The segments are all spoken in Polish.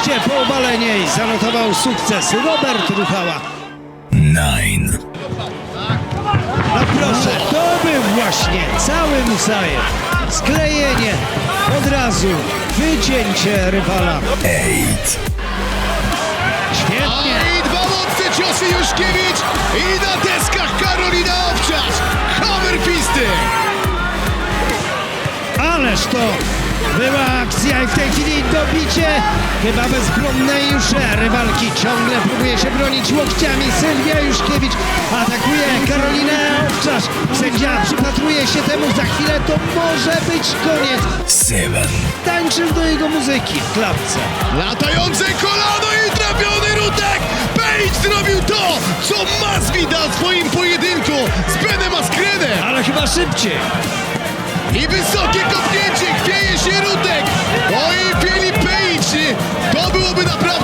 oczywiście po obalenie i zanotował sukces Robert Ruchała. Nine. No proszę, to był właśnie cały Musajew. Sklejenie, od razu wycięcie rywala. Eight. Świetnie. I dwa mocne ciosy Juszkiewicz i na deskach Karolina Owczarz. Hammer fisty. Ależ to była akcja i w tej chwili dobicie chyba bezbronnej już rywalki. Ciągle próbuje się bronić łokciami. Sylwia Juszkiewicz atakuje Karolinę Owczarz. Sędzia przypatruje się temu. Za chwilę to może być koniec. Seven. Tańczył do jego muzyki w klapce. Latające kolano i trafiony Rutek. Page zrobił to, co Masvidal w swoim pojedynku z Benem Askrenem. Ale chyba szybciej. I wysokie kopnięcie, chwieje się Rutek. Oj, Filip Page. To byłoby naprawdę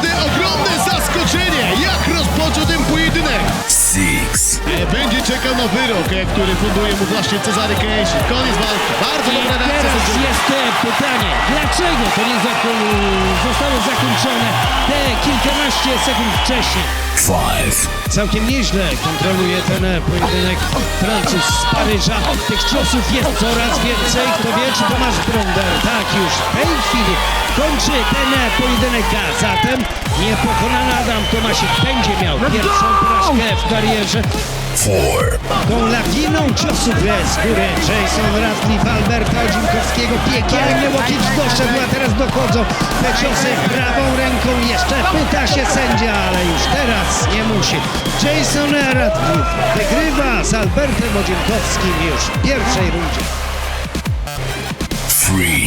na wyrok, który funduje mu właśnie Cezary Kęsi. Koniec walki. Bardzo I dobra reakcja. teraz sędziego. jest pytanie, dlaczego to nie zako- zostało zakończone te kilkanaście sekund wcześniej? Five. Całkiem nieźle kontroluje ten e, pojedynek Francuz z Paryża. Tych ciosów jest coraz więcej. Kto wie, czy Tomasz Bronder tak już w tej chwili kończy ten e, pojedynek. A zatem niepokonany Adam Tomasik będzie miał pierwszą porażkę w karierze. Four. Tą lawiną ciosów z góry Jason Radcliffe, Alberta Dziękowskiego, piekielny łokieć doszedł, a teraz dochodzą te ciosy prawą ręką. Jeszcze pyta się sędzia, ale już teraz nie musi. Jason Radcliffe wygrywa z Albertem Odzienkowskim już w pierwszej rundzie. Three.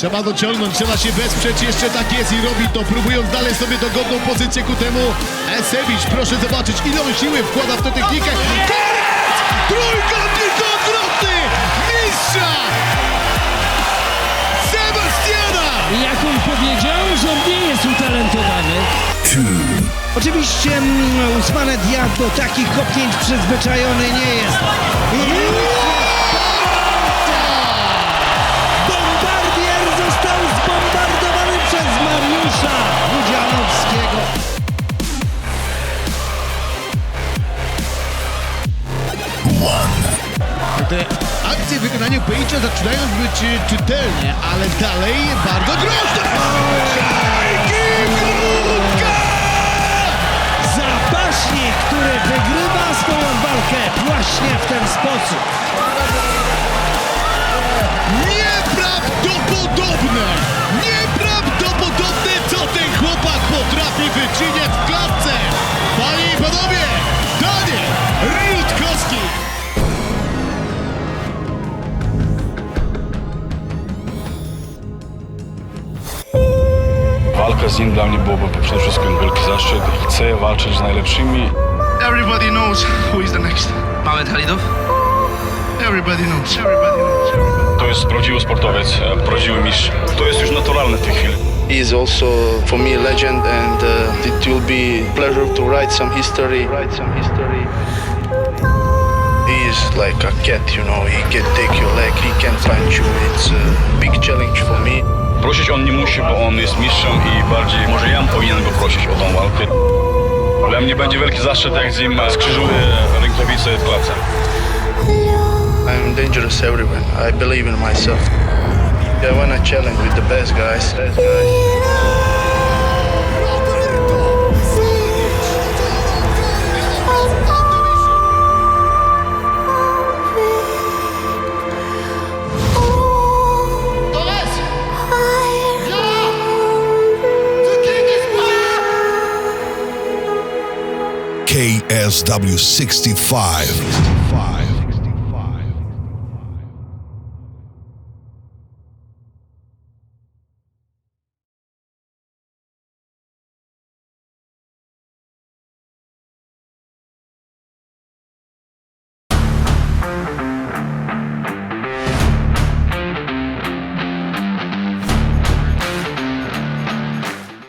Trzeba dociągnąć, trzeba się wesprzeć, jeszcze tak jest i robi to, próbując dalej sobie dogodną pozycję ku temu. Esewicz, proszę zobaczyć, ile on siły wkłada w tę technikę. Koniec! Trójkąt tylko odwrotny! Mistrza! Sebastiana! Jak on powiedział, że on nie jest utalentowany. Oczywiście mm, Usmane Diab do takich kopnięć przyzwyczajony nie jest. Akcje w wykonaniu Page'a zaczynają być e, czytelne, ale dalej bardzo groźne! Zapaśnik, który wygrywa swoją walkę właśnie w ten sposób. Walka z nim dla mnie byłoby przede wszystkim wielki zaszczyt. Chcę walczyć z najlepszymi. Everybody knows who is the next. Mamed Halidov? Everybody knows. Everybody knows. Everybody. To jest prawdziwy sportowiec, prawdziwy mistrz. To jest już naturalne w tej chwili. He is also for me a legend, and uh, it will be a pleasure to write some history. Write some history. He is like a cat, you know. He can take your leg, he can punch you. It's a big challenge for me. Prosić on nie musi, bo on jest mistrzem i bardziej może ja powinien go prosić o tą walkę. Dla mnie będzie wielki zaszczyt, jak z nim skrzyżuję rękawice klatce. I'm dangerous everywhere. I believe in myself. I wanna challenge with the best guys. Best guys. KSW 65.